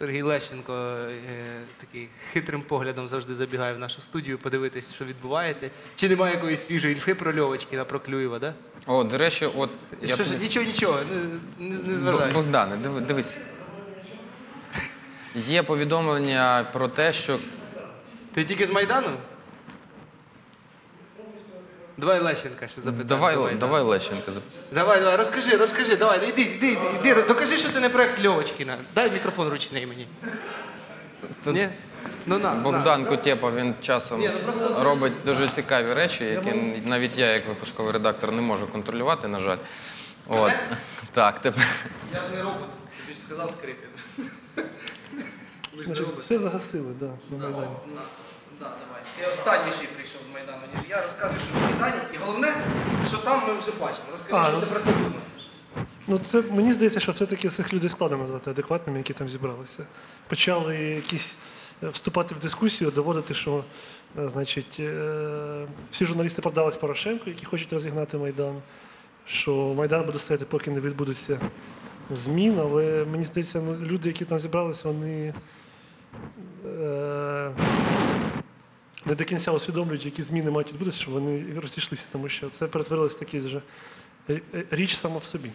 Сергій Лещенко е, такий хитрим поглядом завжди забігає в нашу студію подивитись, що відбувається. Чи немає якоїсь свіжої інфи про Льовочкіна, про Клюєва, да? О, до речі, от я Що ж, нічого, нічого, не, не, не зважай. Богдане, диви- дивись. Є повідомлення про те, що Ти тільки з Майдану? Давай Лещенка ще запитаємо. давай, Майдан. давай Лещенка. зап- Давай, давай, розкажи, розкажи, давай, іди, іди, іди, іди, докажи, що ти не проект Льовочкіна. Дай мікрофон ручний мені. Тут Ні? Ну на. на. Богдан Кутєпа, він часом Ні, ну просто- робить дуже цікаві речі, які навіть я, як випусковий редактор, не можу контролювати, на жаль. От. Так, тепер. Я ж не робот, тобі ж сказав Скрипін. Значить, все загасили, да, на Майдані. Да, давай. Ти останніший прийшов з Майдану, ніж я. Розказуй, що в Майдані. І головне, що там ми вже бачимо. Розкажи, А, що ну ти про це думаєш. Ну, це мені здається, що все-таки цих людей складно назвати адекватними, які там зібралися. Почали якісь е, вступати в дискусію, доводити, що е, значить, е, всі журналісти продались Порошенку, які хочуть розігнати Майдан, що Майдан буде стояти, поки не відбудуться змін. Але мені здається, ну, люди, які там зібралися, вони е, не до кінця усвідомлюють, які зміни мають відбутися, щоб вони розійшлися, тому що це перетворилось в такий вже е, е, річ сама в собі.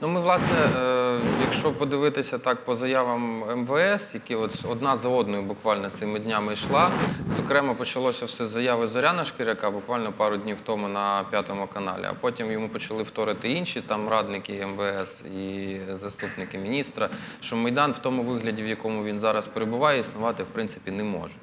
Ну, ми, власне, е, якщо подивитися так по заявам МВС, які от одна за одною буквально цими днями йшла. Зокрема, почалося все з заяви Зоряна Шкіряка буквально пару днів тому на п'ятому каналі, а потім йому почали вторити інші там радники МВС і заступники міністра, що Майдан в тому вигляді, в якому він зараз перебуває, існувати в принципі не може.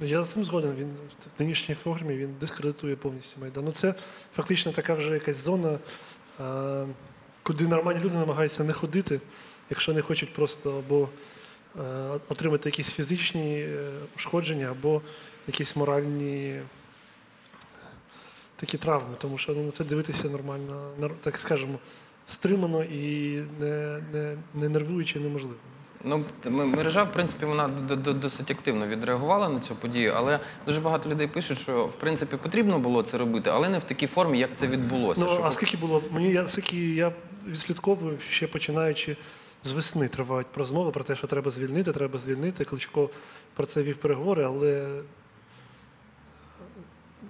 Я з цим згоден. Він в нинішній формі він дискредитує повністю Майдан. Ну це фактично така вже якась зона, куди нормальні люди намагаються не ходити, якщо не хочуть просто або отримати якісь фізичні е, ушкодження, або якісь моральні такі травми. Тому що ну, на це дивитися нормально, так скажемо, стримано і не, не, не нервуючи неможливо. Ну, мережа, в принципі, вона досить активно відреагувала на цю подію, але дуже багато людей пишуть, що в принципі потрібно було це робити, але не в такій формі, як це відбулося. Ну, а скільки було? Мені я скільки я відслідковую, ще починаючи з весни тривають розмови про те, що треба звільнити, треба звільнити. Кличко про це вів переговори, але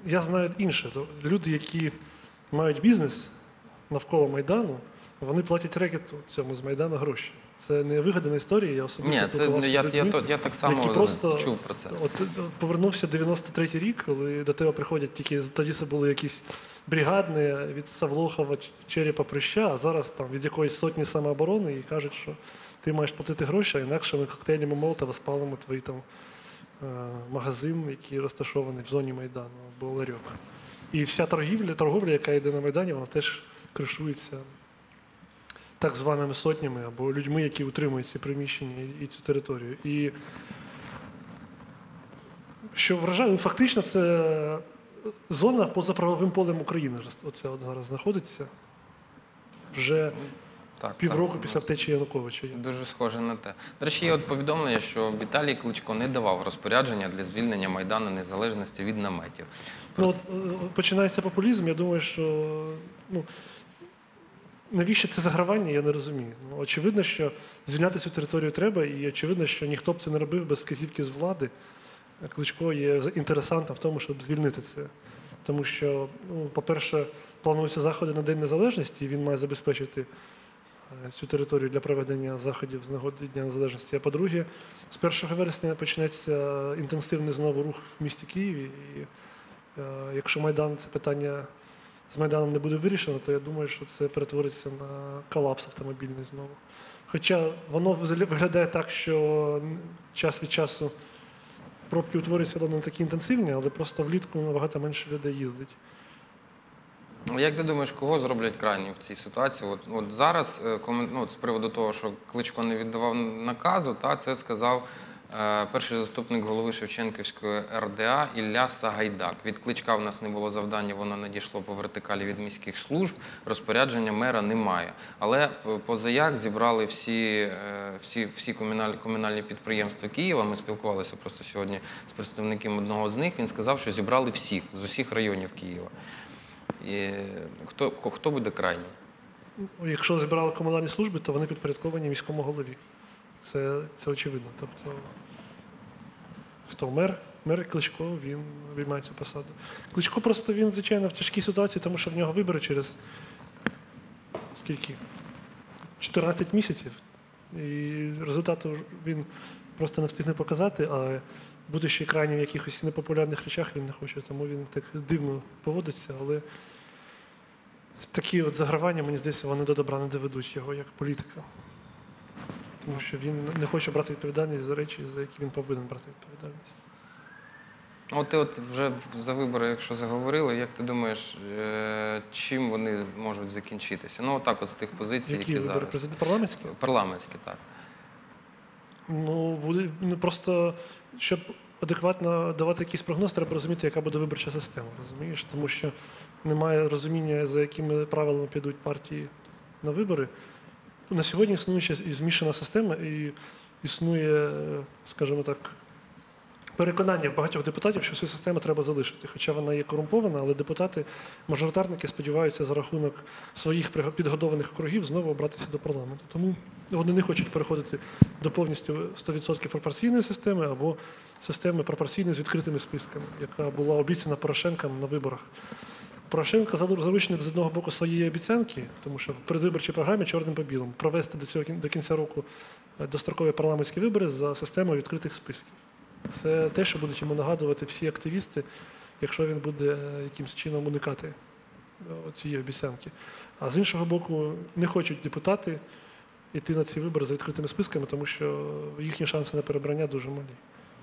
я знаю інше. Люди, які мають бізнес навколо Майдану, вони платять рекету цьому з Майдану гроші. Це не вигадана історія, я особисто Ні, це я, з я, людьми, то- я так само просто- чув про це. От е, повернувся 93-й рік, коли до тебе приходять тільки тоді це були якісь бригадні від Савлохова, Черепа Прища, а зараз там від якоїсь сотні самооборони і кажуть, що ти маєш платити гроші, а інакше ми коктейлями Молотова спалимо твій там е, магазин, який розташований в зоні Майдану або ларьок. І вся торгівля, торговля, яка йде на Майдані, вона теж кришується так званими сотнями або людьми, які утримують ці приміщення і- цю територію. І що вражає, ну, фактично це зона поза правовим полем України. Оце от зараз знаходиться вже Так, півроку так. після втечі Януковича. Дуже схоже на те. До речі, є от повідомлення, що Віталій Кличко не давав розпорядження для звільнення Майдану Незалежності від наметів. Ну, от, е, починається популізм, я думаю, що ну, навіщо це загравання, я не розумію. Ну, очевидно, що звільняти цю територію треба, і очевидно, що ніхто б це не робив без вказівки з влади. Кличко є інтересантом в тому, щоб звільнити це. Тому що, ну, по-перше, плануються заходи на День Незалежності, і він має забезпечити е, цю територію для проведення заходів з нагоди Дня Незалежності. А по-друге, з 1 вересня почнеться інтенсивний знову рух в місті Києві. І е, якщо Майдан це питання з Майданом не буде вирішено, то я думаю, що це перетвориться на колапс автомобільний знову. Хоча воно виглядає так, що час від часу пробки утворюються не такі інтенсивні, але просто влітку набагато менше людей їздить. Ну, Як ти думаєш, кого зроблять крайні в цій ситуації? От, от зараз, е, ну, з приводу того, що Кличко не віддавав наказу, та, це сказав перший заступник голови Шевченківської РДА Ілля Сагайдак. Від Кличка в нас не було завдання, воно надійшло по вертикалі від міських служб. Розпорядження мера немає. Але е, позаяк зібрали всі, е, всі, всі комунальні, комунальні підприємства Києва. Ми спілкувалися просто сьогодні з представником одного з них. Він сказав, що зібрали всіх з усіх районів Києва. І хто, хто буде крайній? Якщо збирали комунальні служби, то вони підпорядковані міському голові. Це, це очевидно. Тобто, хто мер? Мер Кличко, він обіймає цю посаду. Кличко просто він, звичайно, в тяжкій ситуації, тому що в нього вибори через скільки? 14 місяців. І результату він просто не встигне показати, а бути ще крайнім в якихось непопулярних речах він не хоче, тому він так дивно поводиться, але такі от загравання, мені здається, вони до добра не доведуть його як політика. Тому що він не хоче брати відповідальність за речі, за які він повинен брати відповідальність. От ти от вже за вибори, якщо заговорили, як ти думаєш, е, чим вони можуть закінчитися? Ну, отак, от з тих позицій, які, Які вибори зараз. парламентські? Парламентські, так. Ну, буде ну, просто щоб адекватно давати якийсь прогноз, треба розуміти, яка буде виборча система. Розумієш? Тому що немає розуміння, за якими правилами підуть партії на вибори. На сьогодні існує і змішана система, і існує, е, скажімо так, переконання в багатьох депутатів, що цю систему треба залишити. Хоча вона є корумпована, але депутати, мажоритарники сподіваються за рахунок своїх підгодованих округів знову обратися до парламенту. Тому вони не хочуть переходити до повністю 100% пропорційної системи або системи пропорційної з відкритими списками, яка була обіцяна Порошенком на виборах. Порошенко залу- заручник з одного боку своєї обіцянки, тому що в передвиборчій програмі чорним по білому провести до цього до кінця року е, дострокові парламентські вибори за системою відкритих списків. Це те, що будуть йому нагадувати всі активісти, якщо він буде е, якимось чином уникати е, цієї обіцянки. А з іншого боку, не хочуть депутати йти на ці вибори за відкритими списками, тому що їхні шанси на перебрання дуже малі.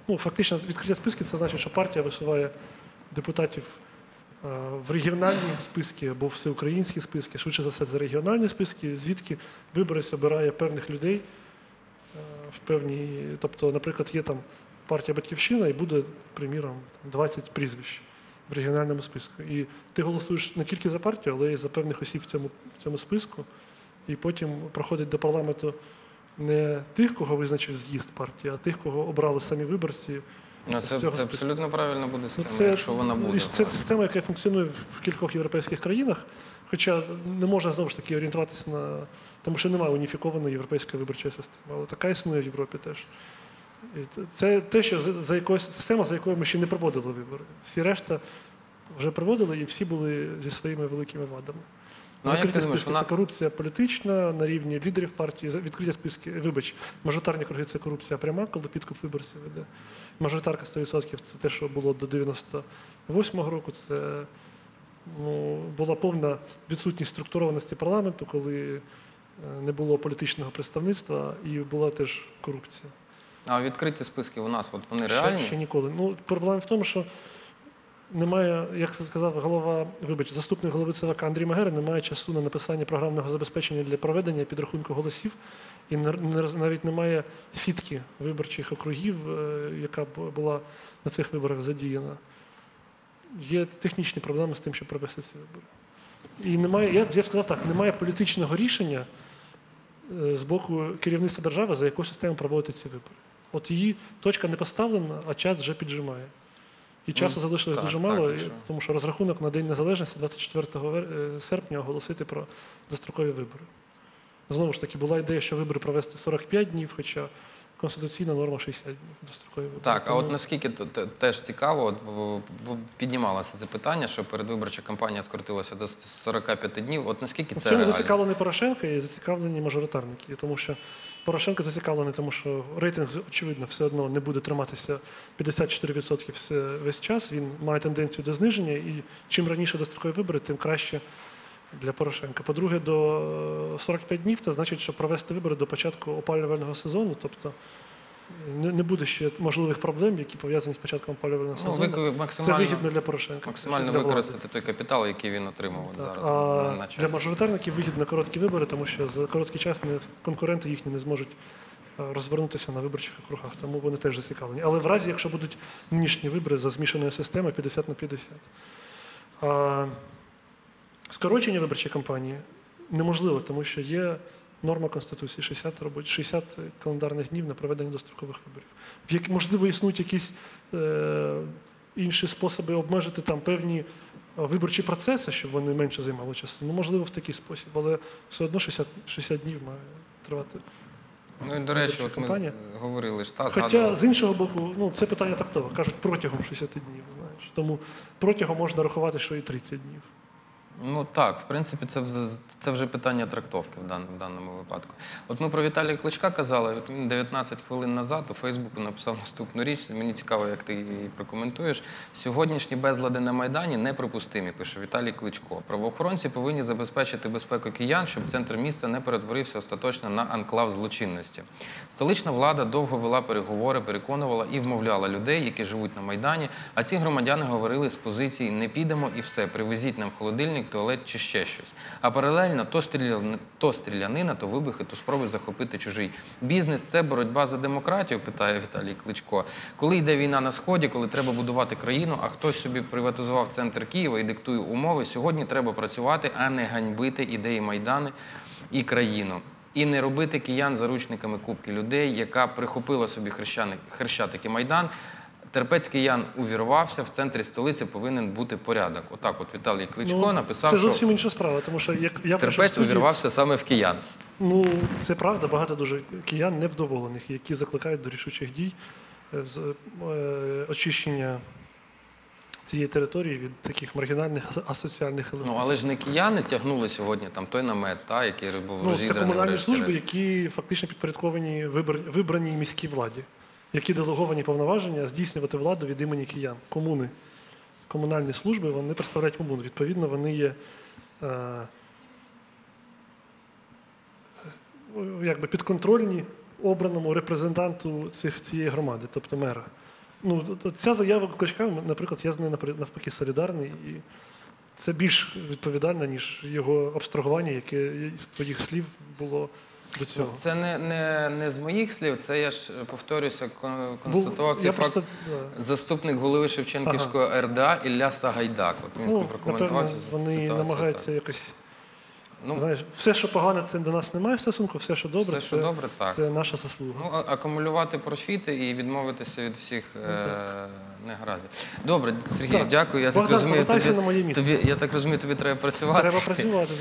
Ну, фактично, відкриття списків це значить, що партія висуває депутатів в регіональні списки або всеукраїнські списки, швидше за все, це регіональні списки, звідки виборець обирає певних людей е, в певній. Тобто, наприклад, є там партія Батьківщина і буде, приміром, 20 прізвищ в регіональному списку. І ти голосуєш не тільки за партію, але й за певних осіб в цьому, в цьому списку. І потім проходить до парламенту не тих, кого визначив з'їзд партії, а тих, кого обрали самі виборці. Ну, це, це абсолютно правильно буде Ну, схема, якщо вона буде. Це система, яка функціонує в кількох європейських країнах, хоча не можна знову ж таки орієнтуватися на. Тому що немає уніфікованої європейської виборчої системи. Але така існує в Європі теж. І це те, що за- за якоюсь система, за якою ми ще не проводили вибори. Всі решта вже проводили і всі були зі своїми великими вадами. Ну, а як ти думаєш, списки вона- це корупція політична на рівні лідерів партії. За- Відкриті списки, вибач, мажоритарні круги це корупція пряма, коли підкуп виборців веде. Мажоритарка 100% це те, що було до 98-го року. Це ну, була повна відсутність структурованості парламенту, коли е, не було політичного представництва і була теж корупція. А відкриті списки у нас, от вони Ще, реальні? ще ніколи. Ну, проблема в тому, що немає, як сказав голова, вибач, заступник голови ЦВК Андрій Магера, немає часу на написання програмного забезпечення для проведення підрахунку голосів, і навіть немає сітки виборчих округів, е, яка була на цих виборах задіяна. Є технічні проблеми з тим, щоб провести ці вибори. І немає, я, я сказав так, немає політичного рішення е, з боку керівництва держави, за якою системою проводити ці вибори. От її точка не поставлена, а час вже піджимає. І часу залишилось так, дуже так, мало, і- якщо- тому що розрахунок на День Незалежності 24 вер- е, серпня оголосити про дострокові вибори. Знову ж таки, була ідея, що вибори провести 45 днів, хоча конституційна норма 60 днів дострокові вибори. Так, а от наскільки теж цікаво, от, піднімалося це питання, що передвиборча кампанія скоротилася до 45 днів. От наскільки це реально? зацікавлений Порошенко і зацікавлені мажоритарники, тому що Порошенко зацікавлений, тому що рейтинг, очевидно, все одно не буде триматися 54% весь час. Він має тенденцію до зниження, і чим раніше дострокові вибори, тим краще для Порошенка. По-друге, до 45 днів це значить, що провести вибори до початку опалювального сезону, тобто не, буде ще можливих проблем, які пов'язані з початком опалювального Ну, сезону. ви Це вигідно для Порошенка. максимально для використати той капітал, який він отримав Так, зараз а на, на для мажоритарників вигідно короткі вибори, тому що за короткий час не, конкуренти їхні не зможуть е, розвернутися на виборчих округах, тому вони теж зацікавлені. Але в разі, якщо будуть нинішні вибори за змішаною системою 50 на 50. А скорочення виборчої кампанії неможливо, тому що є норма Конституції 60 робоч... 60 календарних днів на проведення дострокових виборів. В як, можливо, існують якісь е, інші способи обмежити там певні виборчі процеси, щоб вони менше займали часу. Ну, можливо, в такий спосіб, але все одно 60, 60 днів має тривати Ну і до речі, от ми говорили ж та Хоча згадували. з іншого боку, ну це питання тактове. Кажуть протягом 60 днів. Знаєш. Тому протягом можна рахувати, що і 30 днів. Ну так, в принципі, це це вже питання трактовки в, дан, в даному випадку. От ми про Віталія Кличка казали. От він 19 хвилин назад у Фейсбуку написав наступну річ. Мені цікаво, як ти її прокоментуєш. Сьогоднішні безлади на Майдані неприпустимі, пише Віталій Кличко. Правоохоронці повинні забезпечити безпеку киян, щоб центр міста не перетворився остаточно на анклав злочинності. Столична влада довго вела переговори, переконувала і вмовляла людей, які живуть на Майдані. А ці громадяни говорили з позиції не підемо і все, привезіть нам холодильник, туалет чи ще щось. А паралельно то, стріляни, то стрілянина, то вибухи, то спроби захопити чужий бізнес. Це боротьба за демократію, питає Віталій Кличко. Коли йде війна на сході, коли треба будувати країну, а хтось собі приватизував центр Києва і диктує умови. Сьогодні треба працювати, а не ганьбити ідеї Майдану і країну. І не робити киян заручниками кубки людей, яка прихопила собі хрещатик і майдан. Терпець киян увірвався, в центрі столиці повинен бути порядок. Отак, от Віталій Кличко написав, Ну, це що зовсім інша справа, тому що як я терпець студію, увірвався саме в киян. Ну, це правда, багато дуже киян невдоволених, які закликають до рішучих дій е, з е, очищення цієї території від таких маргінальних ас- асоціальних Ну але ж не кияни тягнули сьогодні там той намет, та, який був Ну, це комунальні служби, які фактично підпорядковані вибраній міській владі, які делеговані повноваження здійснювати владу від імені киян. Комуни. Комунальні служби вони представляють комуну. Відповідно, вони є е, якби підконтрольні обраному репрезентанту цих, цієї громади, тобто мера. Ну, ця заява Кличка, наприклад, я з нею навпаки солідарний. І це більш відповідально, ніж його абстрагування, яке з твоїх слів було до цього. Ну, Це не, не, не з моїх слів, це я ж повторюся, кон- констатував цей факт. просто. Заступник голови Шевченківського РДА Ілля Сагайдак. От він Ну, прокоментував цю вони ситуацію. намагаються так. якось. Ну, Знаєш, все, що погане, це до нас немає в стосунку, все, що добре, все, що це, добре, так. це наша заслуга. Ну, акумулювати профіти і відмовитися від всіх е, негараздів. Добре, Сергій, Ну, Так. дякую. Я так розумію, тобі, тобі, я так розумію, тобі треба працювати. Треба працювати.